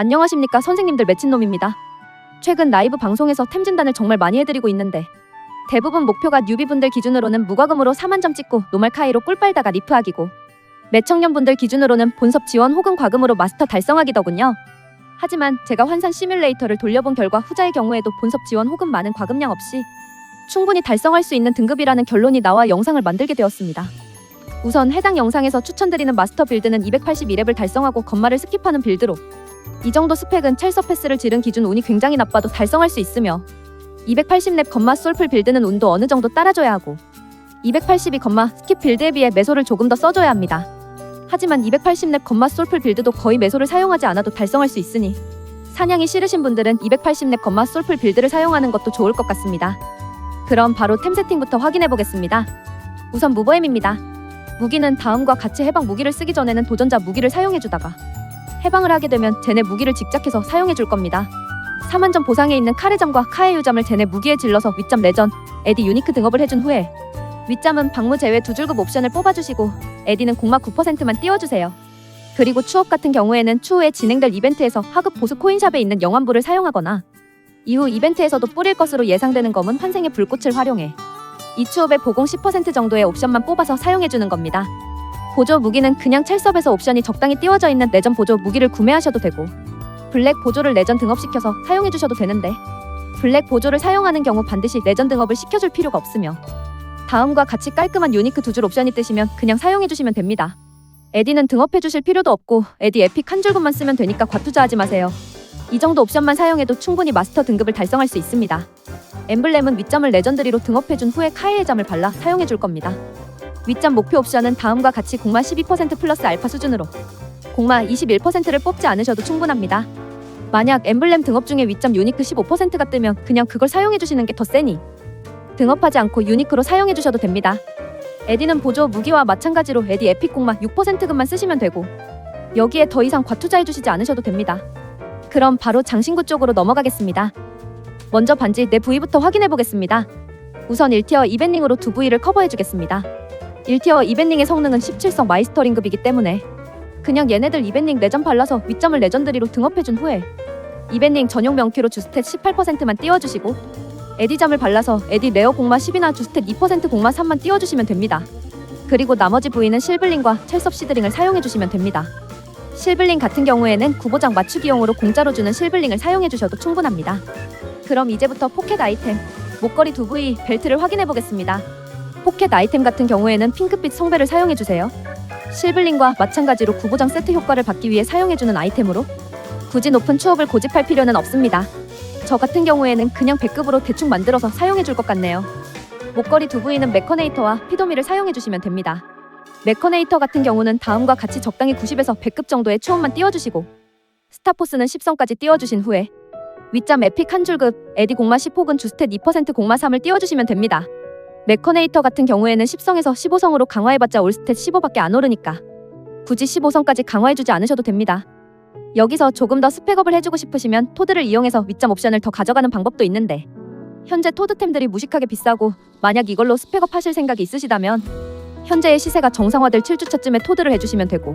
안녕하십니까 선생님들 매친놈입니다. 최근 라이브 방송에서 템 진단을 정말 많이 해드리고 있는데 대부분 목표가 뉴비분들 기준으로는 무과금으로 4만 점 찍고 노말카이로 꿀빨다가 리프하기고 매청년분들 기준으로는 본섭 지원 혹은 과금으로 마스터 달성하기더군요. 하지만 제가 환산 시뮬레이터를 돌려본 결과 후자의 경우에도 본섭 지원 혹은 많은 과금량 없이 충분히 달성할 수 있는 등급이라는 결론이 나와 영상을 만들게 되었습니다. 우선 해당 영상에서 추천드리는 마스터 빌드는 281렙을 달성하고 건마를 스킵하는 빌드로 이 정도 스펙은 첼서 패스를 지른 기준 운이 굉장히 나빠도 달성할 수 있으며 280렙 건마 솔플 빌드는 운도 어느 정도 따라줘야 하고 282 건마 스킵 빌드에 비해 매소를 조금 더 써줘야 합니다. 하지만 280렙 건마 솔플 빌드도 거의 매소를 사용하지 않아도 달성할 수 있으니 사냥이 싫으신 분들은 280렙 건마 솔플 빌드를 사용하는 것도 좋을 것 같습니다. 그럼 바로 템 세팅부터 확인해 보겠습니다. 우선 무버엠입니다. 무기는 다음과 같이 해방 무기를 쓰기 전에는 도전자 무기를 사용해 주다가 해방을 하게 되면 쟤네 무기를 직작해서 사용해 줄 겁니다. 4만점 보상에 있는 카레점과 카에유점을 쟤네 무기에 질러서 윗점 레전, 에디 유니크 등업을 해준 후에 윗점은 방무 제외 두 줄급 옵션을 뽑아주시고 에디는 공마 9%만 띄워주세요. 그리고 추업 같은 경우에는 추후에 진행될 이벤트에서 하급 보스 코인샵에 있는 영환부를 사용하거나 이후 이벤트에서도 뿌릴 것으로 예상되는 검은 환생의 불꽃을 활용해 이 추업의 보공 10% 정도의 옵션만 뽑아서 사용해주는 겁니다. 보조 무기는 그냥 첼섭에서 옵션이 적당히 띄워져 있는 레전 보조 무기를 구매하셔도 되고 블랙 보조를 레전 등업시켜서 사용해 주셔도 되는데 블랙 보조를 사용하는 경우 반드시 레전 등업을 시켜줄 필요가 없으며 다음과 같이 깔끔한 유니크 두 줄 옵션이 뜨시면 그냥 사용해 주시면 됩니다. 에디는 등업해 주실 필요도 없고 에디 에픽 한 줄금만 쓰면 되니까 과투자하지 마세요. 이 정도 옵션만 사용해도 충분히 마스터 등급을 달성할 수 있습니다. 엠블렘은 윗점을 레전드리로 등업해준 후에 카이의 점을 발라 사용해줄 겁니다. 윗점 목표 옵션은 다음과 같이 공마 12% 플러스 알파 수준으로 공마 21%를 뽑지 않으셔도 충분합니다. 만약 엠블렘 등업 중에 윗점 유니크 15%가 뜨면 그냥 그걸 사용해 주시는 게 더 세니 등업하지 않고 유니크로 사용해 주셔도 됩니다. 에디는 보조 무기와 마찬가지로 에디 에픽 공마 6%금만 쓰시면 되고 여기에 더 이상 과투자해 주시지 않으셔도 됩니다. 그럼 바로 장신구 쪽으로 넘어가겠습니다. 먼저 반지 내 부위부터 확인해 보겠습니다. 우선 1티어 이벤링으로 두 부위를 커버해 주겠습니다. 1티어 이벤링의 성능은 17성 마이스터링급이기 때문에 그냥 얘네들 이벤링 레전 발라서 윗점을 레전드리로 등업해 준 후에 이벤링 전용 명키로 주스탯 18%만 띄워주시고 에디점을 발라서 에디 레어 공마 10이나 주스탯 2% 공마 3만 띄워주시면 됩니다. 그리고 나머지 부위는 실블링과 첼섭 시드링을 사용해 주시면 됩니다. 실블링 같은 경우에는 구보장 맞추기용으로 공짜로 주는 실블링을 사용해 주셔도 충분합니다. 그럼 이제부터 포켓 아이템, 목걸이 두 부위, 벨트를 확인해 보겠습니다. 포켓 아이템 같은 경우에는 핑크빛 성배를 사용해 주세요. 실블링과 마찬가지로 구보장 세트 효과를 받기 위해 사용해 주는 아이템으로 굳이 높은 추업을 고집할 필요는 없습니다. 저 같은 경우에는 그냥 100급으로 대충 만들어서 사용해 줄 것 같네요. 목걸이 두 부위는 메커네이터와 피도미를 사용해 주시면 됩니다. 메커네이터 같은 경우는 다음과 같이 적당히 90에서 100급 정도의 추업만 띄워주시고 스타포스는 10성까지 띄워주신 후에 윗점 에픽 한 줄급 에디 공마 10 혹은 주스탯 2% 공마 3을 띄워주시면 됩니다. 메커네이터 같은 경우에는 10성에서 15성으로 강화해봤자 올스탯 15밖에 안 오르니까 굳이 15성까지 강화해주지 않으셔도 됩니다. 여기서 조금 더 스펙업을 해주고 싶으시면 토드를 이용해서 윗점 옵션을 더 가져가는 방법도 있는데 현재 토드템들이 무식하게 비싸고 만약 이걸로 스펙업 하실 생각이 있으시다면 현재의 시세가 정상화될 7주차쯤에 토드를 해주시면 되고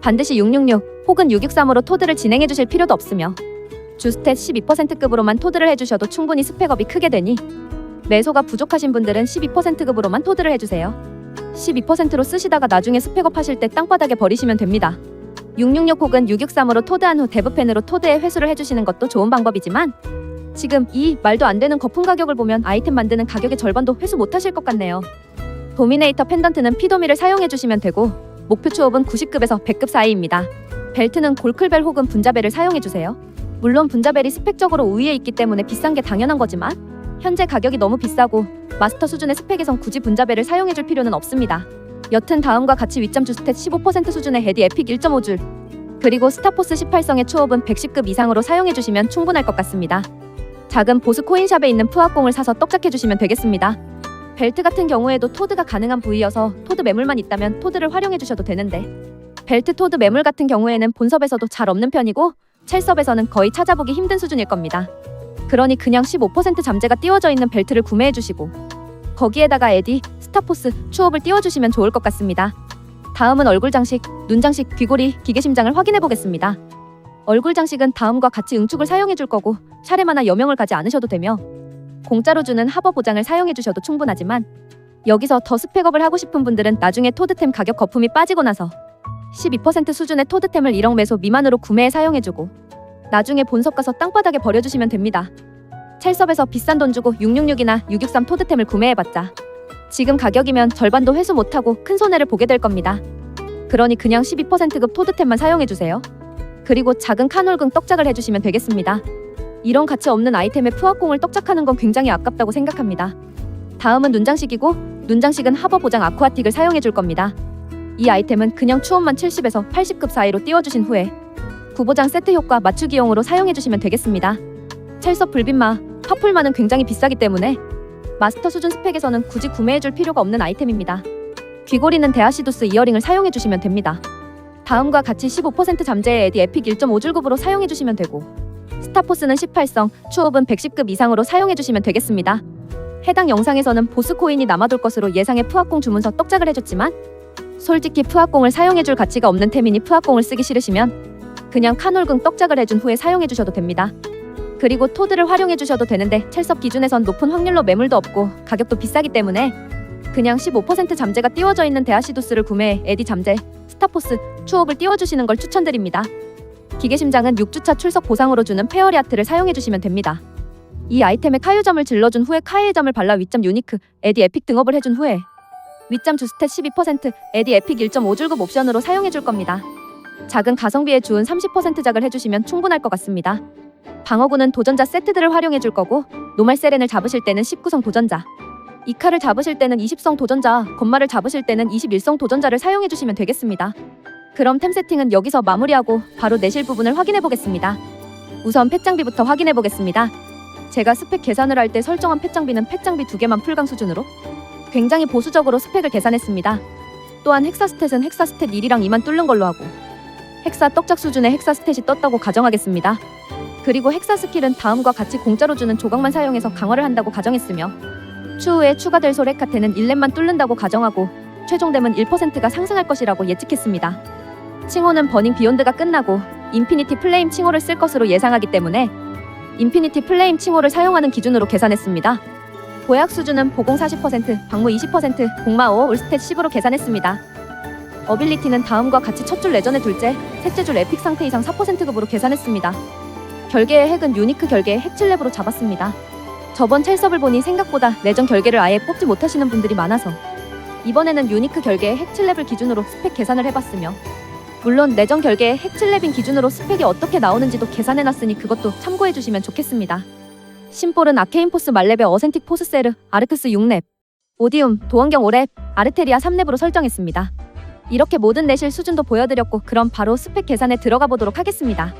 반드시 666 혹은 663으로 토드를 진행해 주실 필요도 없으며 주스탯 12%급으로만 토드를 해주셔도 충분히 스펙업이 크게 되니 매소가 부족하신 분들은 12%급으로만 토드를 해주세요. 12%로 쓰시다가 나중에 스펙업 하실 때 땅바닥에 버리시면 됩니다. 666 혹은 663으로 토드한 후 데브펜으로 토드에 회수를 해주시는 것도 좋은 방법이지만 지금 이 말도 안 되는 거품 가격을 보면 아이템 만드는 가격의 절반도 회수 못 하실 것 같네요. 도미네이터 펜던트는 피도미를 사용해 주시면 되고 목표 추업은 90급에서 100급 사이입니다. 벨트는 골클벨 혹은 분자벨을 사용해 주세요. 물론 분자벨이 스펙적으로 우위에 있기 때문에 비싼 게 당연한 거지만 현재 가격이 너무 비싸고 마스터 수준의 스펙에선 굳이 분자벨을 사용해 줄 필요는 없습니다. 여튼 다음과 같이 윗점 주스탯 15% 수준의 헤디 에픽 1.5줄 그리고 스타포스 18성의 추업은 110급 이상으로 사용해 주시면 충분할 것 같습니다. 작은 보스 코인샵에 있는 푸악공을 사서 떡작해 주시면 되겠습니다. 벨트 같은 경우에도 토드가 가능한 부위여서 토드 매물만 있다면 토드를 활용해 주셔도 되는데 벨트 토드 매물 같은 경우에는 본섭에서도 잘 없는 편이고 첼섭에서는 거의 찾아보기 힘든 수준일 겁니다. 그러니 그냥 15% 잠재가 띄워져 있는 벨트를 구매해 주시고 거기에다가 에디, 스타포스, 추업을 띄워 주시면 좋을 것 같습니다. 다음은 얼굴 장식, 눈 장식, 귀고리, 기계심장을 확인해 보겠습니다. 얼굴 장식은 다음과 같이 응축을 사용해 줄 거고 샤레마나 여명을 가지 않으셔도 되며 공짜로 주는 하버 보장을 사용해 주셔도 충분하지만 여기서 더 스펙업을 하고 싶은 분들은 나중에 토드템 가격 거품이 빠지고 나서 12% 수준의 토드템을 1억 매소 미만으로 구매해 사용해주고 나중에 본섭 가서 땅바닥에 버려주시면 됩니다. 첼섭에서 비싼 돈 주고 666이나 663 토드템을 구매해봤자 지금 가격이면 절반도 회수 못하고 큰 손해를 보게 될 겁니다. 그러니 그냥 12%급 토드템만 사용해주세요. 그리고 작은 카놀궁 떡작을 해주시면 되겠습니다. 이런 가치 없는 아이템에 푸악공을 떡작하는 건 굉장히 아깝다고 생각합니다. 다음은 눈장식이고 눈장식은 하버 보장 아쿠아틱을 사용해줄 겁니다. 이 아이템은 그냥 추원만 70에서 80급 사이로 띄워주신 후에 구보장 세트 효과 맞추기용으로 사용해주시면 되겠습니다. 첼섭 불빛마, 파풀마는 굉장히 비싸기 때문에 마스터 수준 스펙에서는 굳이 구매해줄 필요가 없는 아이템입니다. 귀고리는 데아시두스 이어링을 사용해주시면 됩니다. 다음과 같이 15% 잠재의 에디 에픽 1.5줄급으로 사용해주시면 되고 스타포스는 18성, 추업은 110급 이상으로 사용해주시면 되겠습니다. 해당 영상에서는 보스 코인이 남아돌 것으로 예상의 푸악공 주문서 떡작을 해줬지만 솔직히 푸악공을 사용해줄 가치가 없는 템이니 푸악공을 쓰기 싫으시면 그냥 카놀궁 떡작을 해준 후에 사용해 주셔도 됩니다. 그리고 토드를 활용해 주셔도 되는데 첼섭 기준에선 높은 확률로 매물도 없고 가격도 비싸기 때문에 그냥 15% 잠재가 띄워져 있는 데아시두스를 구매해 에디 잠재, 스타포스, 추업을 띄워주시는 걸 추천드립니다. 기계심장은 6주차 출석 보상으로 주는 페어리아트를 사용해 주시면 됩니다. 이 아이템에 카유점을 질러준 후에 카이의 점을 발라 윗점 유니크, 에디 에픽 등업을 해준 후에 윗점 주스탯 12%, 에디 에픽 1.5 줄급 옵션으로 사용해 줄 겁니다. 작은 가성비에 주은 30% 작을 해주시면 충분할 것 같습니다. 방어구는 도전자 세트들을 활용해 줄 거고 노말 세렌을 잡으실 때는 19성 도전자, 이카를 잡으실 때는 20성 도전자, 건마를 잡으실 때는 21성 도전자를 사용해 주시면 되겠습니다. 그럼 템 세팅은 여기서 마무리하고 바로 내실 부분을 확인해 보겠습니다. 우선 펫장비부터 확인해 보겠습니다. 제가 스펙 계산을 할 때 설정한 펫장비는 펫장비 두 개만 풀강 수준으로 굉장히 보수적으로 스펙을 계산했습니다. 또한 헥사 스탯은 헥사 스탯 1이랑 2만 뚫는 걸로 하고 헥사 떡작 수준의 헥사 스탯이 떴다고 가정하겠습니다. 그리고 헥사 스킬은 다음과 같이 공짜로 주는 조각만 사용해서 강화를 한다고 가정했으며 추후에 추가될 소레카테는 1렙만 뚫는다고 가정하고 최종됨은 1%가 상승할 것이라고 예측했습니다. 칭호는 버닝 비욘드가 끝나고 인피니티 플레임 칭호를 쓸 것으로 예상하기 때문에 인피니티 플레임 칭호를 사용하는 기준으로 계산했습니다. 보약 수준은 보공 40%, 방무 20%, 공마 5, 올스탯 10으로 계산했습니다. 어빌리티는 다음과 같이 첫줄 내전의 둘째, 셋째 줄 에픽 상태 이상 4%급으로 계산했습니다. 결계의 핵은 유니크 결계의 핵 7렙으로 잡았습니다. 저번 첼섭을 보니 생각보다 내전 결계를 아예 뽑지 못하시는 분들이 많아서 이번에는 유니크 결계의 핵 7렙을 기준으로 스펙 계산을 해봤으며 물론 내전 결계의 핵 7렙인 기준으로 스펙이 어떻게 나오는지도 계산해놨으니 그것도 참고해주시면 좋겠습니다. 심볼은 아케인 포스 말렙의 어센틱 포스세르, 아르크스 6렙, 오디움, 도원경 5렙, 아르테리아 3렙으로 설정했습니다. 이렇게 모든 내실 수준도 보여드렸고 그럼 바로 스펙 계산에 들어가 보도록 하겠습니다.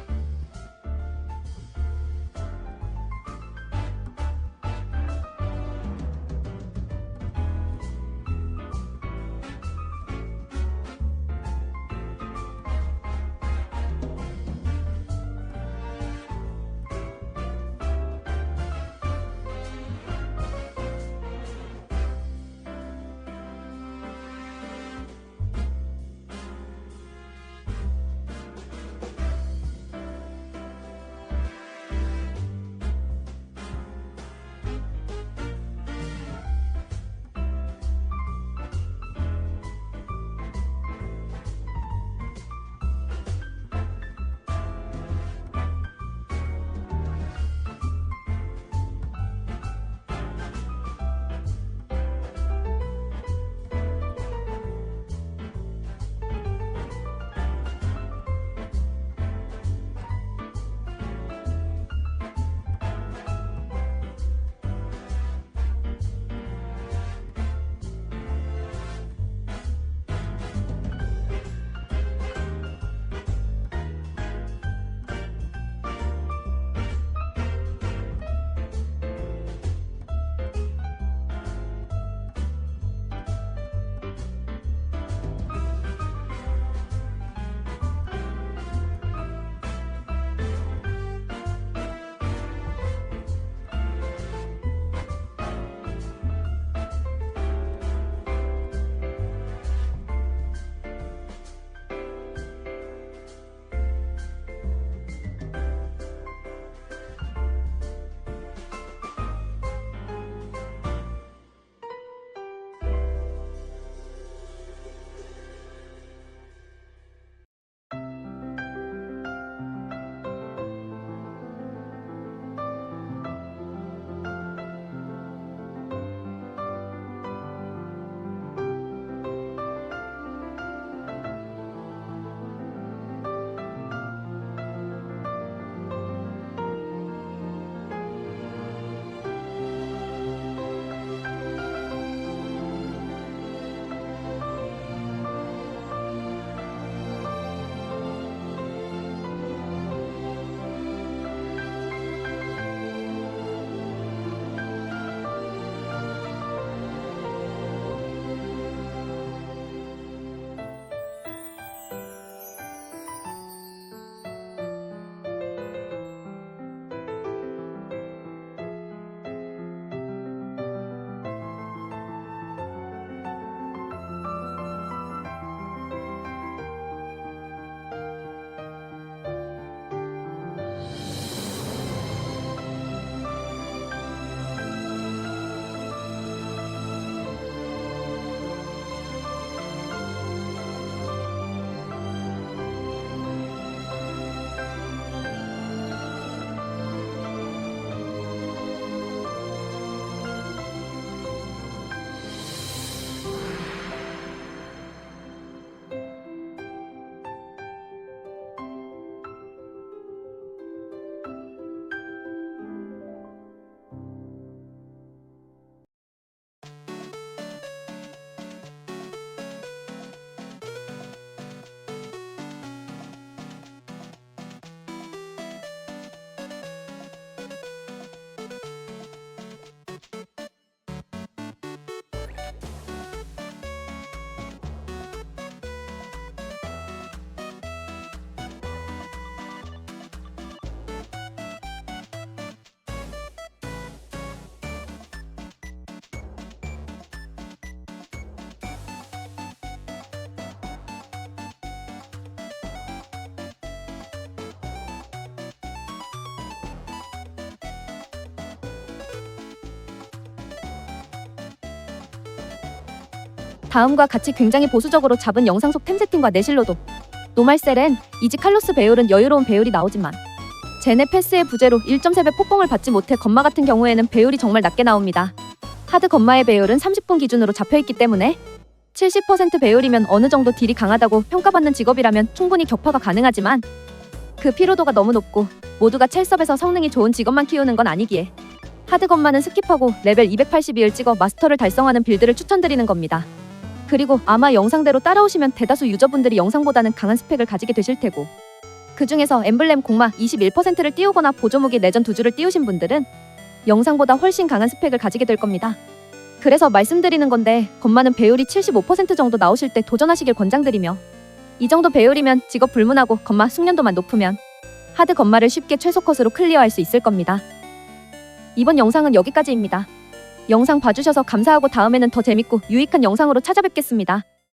다음과 같이 굉장히 보수적으로 잡은 영상 속 템 세팅과 내실로도 노말셀엔 이지 칼로스 배율은 여유로운 배율이 나오지만 제네 패스의 부재로 1.3배 폭봉을 받지 못해 건마 같은 경우에는 배율이 정말 낮게 나옵니다. 하드 건마의 배율은 30분 기준으로 잡혀있기 때문에 70% 배율이면 어느 정도 딜이 강하다고 평가받는 직업이라면 충분히 격파가 가능하지만 그 피로도가 너무 높고 모두가 첼섭에서 성능이 좋은 직업만 키우는 건 아니기에 하드 건마는 스킵하고 레벨 282을 찍어 마스터를 달성하는 빌드를 추천드리는 겁니다. 그리고 아마 영상대로 따라오시면 대다수 유저분들이 영상보다는 강한 스펙을 가지게 되실 테고 그 중에서 엠블렘 공마 21%를 띄우거나 보조무기 레전 두 줄을 띄우신 분들은 영상보다 훨씬 강한 스펙을 가지게 될 겁니다. 그래서 말씀드리는 건데 건마는 배율이 75% 정도 나오실 때 도전하시길 권장드리며 이 정도 배율이면 직업 불문하고 건마 숙련도만 높으면 하드 건마를 쉽게 최소 컷으로 클리어할 수 있을 겁니다. 이번 영상은 여기까지입니다. 영상 봐주셔서 감사하고 다음에는 더 재밌고 유익한 영상으로 찾아뵙겠습니다.